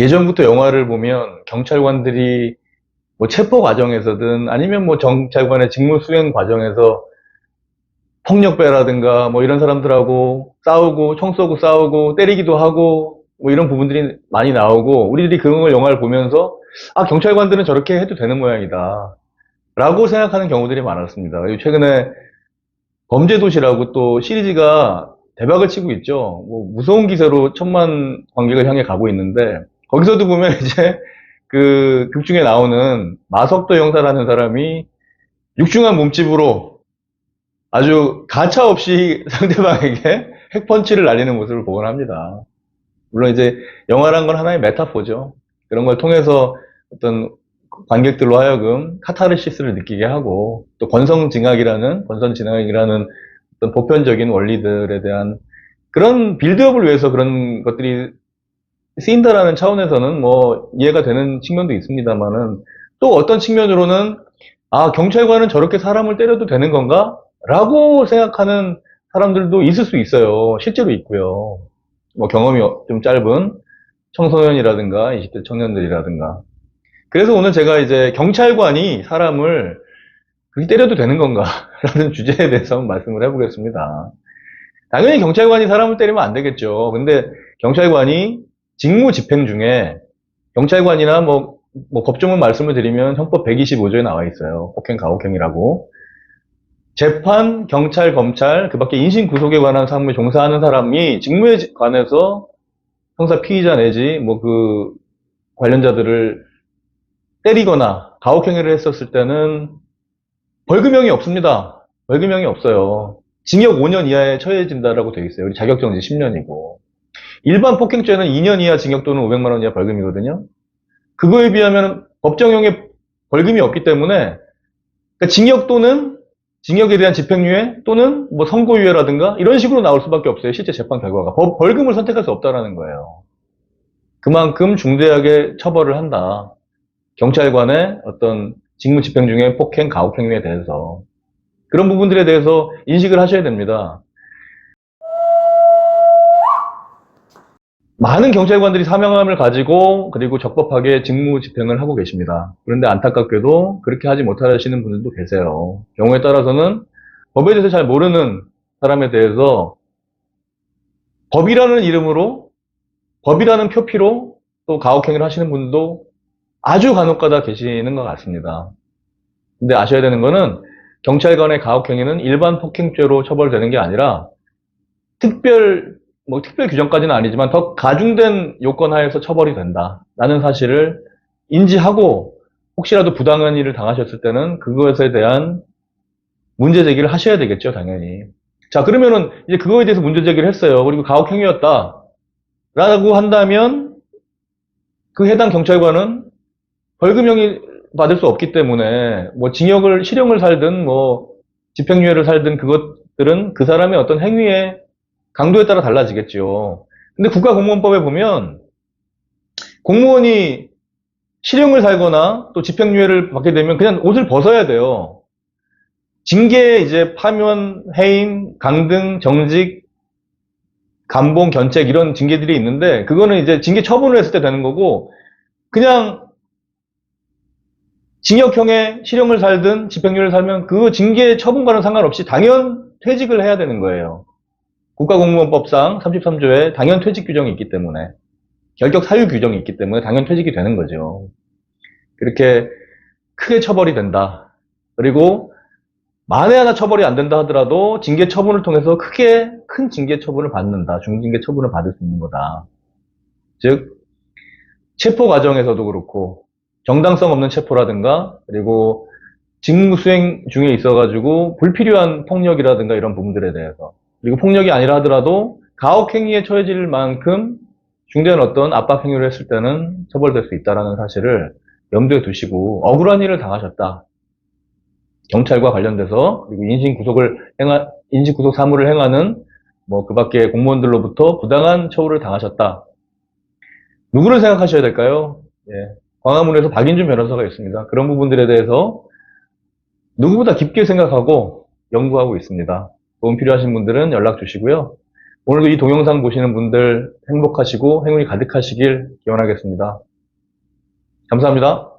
예전부터 영화를 보면 경찰관들이 뭐 체포 과정에서든 아니면 뭐 경찰관의 직무 수행 과정에서 폭력배라든가 뭐 이런 사람들하고 싸우고 총 쏘고 싸우고 때리기도 하고 뭐 이런 부분들이 많이 나오고 우리들이 그런 걸 영화를 보면서 아 경찰관들은 저렇게 해도 되는 모양이다 라고 생각하는 경우들이 많았습니다. 최근에 범죄도시라고 또 시리즈가 대박을 치고 있죠. 뭐 무서운 기세로 천만 관객을 향해 가고 있는데 거기서도 보면 이제 그 극 중에 나오는 마석도 형사라는 사람이 육중한 몸집으로 아주 가차 없이 상대방에게 핵펀치를 날리는 모습을 보곤 합니다. 물론 이제 영화란 건 하나의 메타포죠. 그런 걸 통해서 어떤 관객들로 하여금 카타르시스를 느끼게 하고 또 권성징악이라는 권선징악이라는 어떤 보편적인 원리들에 대한 그런 빌드업을 위해서 그런 것들이 쓰인다라는 차원에서는 뭐 이해가 되는 측면도 있습니다만은 또 어떤 측면으로는 아 경찰관은 저렇게 사람을 때려도 되는 건가? 라고 생각하는 사람들도 있을 수 있어요. 실제로 있고요. 뭐 경험이 좀 짧은 청소년이라든가 20대 청년들이라든가 그래서 오늘 제가 이제 경찰관이 사람을 그렇게 때려도 되는 건가? 라는 주제에 대해서 말씀을 해보겠습니다. 당연히 경찰관이 사람을 때리면 안 되겠죠. 근데 경찰관이 직무 집행 중에 경찰관이나 뭐, 뭐 법조문 말씀을 드리면 형법 125조에 나와 있어요. 폭행 가혹행위라고. 재판, 경찰, 검찰, 그 밖에 인신 구속에 관한 사무에 종사하는 사람이 직무에 관해서 형사 피의자 내지 뭐 그 관련자들을 때리거나 가혹행위를 했었을 때는 벌금형이 없습니다. 벌금형이 없어요. 징역 5년 이하에 처해진다라고 되어 있어요. 우리 자격정지 10년이고. 일반 폭행죄는 2년 이하 징역 또는 500만 원 이하 벌금이거든요. 그거에 비하면 법정형에 벌금이 없기 때문에 그러니까 징역 또는 징역에 대한 집행유예 또는 뭐 선고유예라든가 이런 식으로 나올 수밖에 없어요. 실제 재판 결과가 법- 벌금을 선택할 수 없다라는 거예요. 그만큼 중대하게 처벌을 한다. 경찰관의 어떤 직무 집행 중에 폭행, 가혹행위에 대해서 그런 부분들에 대해서 인식을 하셔야 됩니다. 많은 경찰관들이 사명함을 가지고 그리고 적법하게 직무 집행을 하고 계십니다. 그런데 안타깝게도 그렇게 하지 못하시는 분들도 계세요. 경우에 따라서는 법에 대해서 잘 모르는 사람에 대해서 법이라는 이름으로 법이라는 표피로 또 가혹행위를 하시는 분도 아주 간혹가다 계시는 것 같습니다. 근데 아셔야 되는 거는 경찰관의 가혹행위는 일반 폭행죄로 처벌되는 게 아니라 특별 뭐 특별 규정까지는 아니지만 더 가중된 요건 하에서 처벌이 된다라는 사실을 인지하고 혹시라도 부당한 일을 당하셨을 때는 그것에 대한 문제 제기를 하셔야 되겠죠, 당연히. 자, 그러면은 이제 그거에 대해서 문제 제기를 했어요. 그리고 가혹행위였다. 라고 한다면 그 해당 경찰관은 벌금형이 받을 수 없기 때문에 뭐 징역을 실형을 살든 뭐 집행유예를 살든 그것들은 그 사람의 어떤 행위의 강도에 따라 달라지겠죠. 근데 국가공무원법에 보면 공무원이 실형을 살거나 또 집행유예를 받게 되면 그냥 옷을 벗어야 돼요. 징계 이제 파면, 해임, 강등, 정직, 감봉, 견책 이런 징계들이 있는데 그거는 이제 징계 처분을 했을 때 되는 거고 그냥 징역형의 실형을 살든 집행유예를 살면 그 징계 처분과는 상관없이 당연 퇴직을 해야 되는 거예요. 국가공무원법상 33조에 당연 퇴직 규정이 있기 때문에 결격 사유 규정이 있기 때문에 당연 퇴직이 되는 거죠. 그렇게 크게 처벌이 된다. 그리고 만에 하나 처벌이 안 된다 하더라도 징계 처분을 통해서 크게 큰 징계 처분을 받는다. 중징계 처분을 받을 수 있는 거다. 즉 체포 과정에서도 그렇고 정당성 없는 체포라든가 그리고 직무 수행 중에 있어 가지고 불필요한 폭력이라든가 이런 부분들에 대해서 그리고 폭력이 아니라 하더라도 가혹행위에 처해질 만큼 중대한 어떤 압박 행위를 했을 때는 처벌될 수 있다는 사실을 염두에 두시고 억울한 일을 당하셨다. 경찰과 관련돼서 그리고 인신 구속을 행하 인신 구속 사무를 행하는 뭐 그밖에 공무원들로부터 부당한 처우를 당하셨다. 누구를 생각하셔야 될까요? 예. 광화문에서 박인준 변호사가 있습니다. 그런 부분들에 대해서 누구보다 깊게 생각하고 연구하고 있습니다. 도움 필요하신 분들은 연락 주시고요. 오늘도 이 동영상 보시는 분들 행복하시고 행운이 가득하시길 기원하겠습니다. 감사합니다.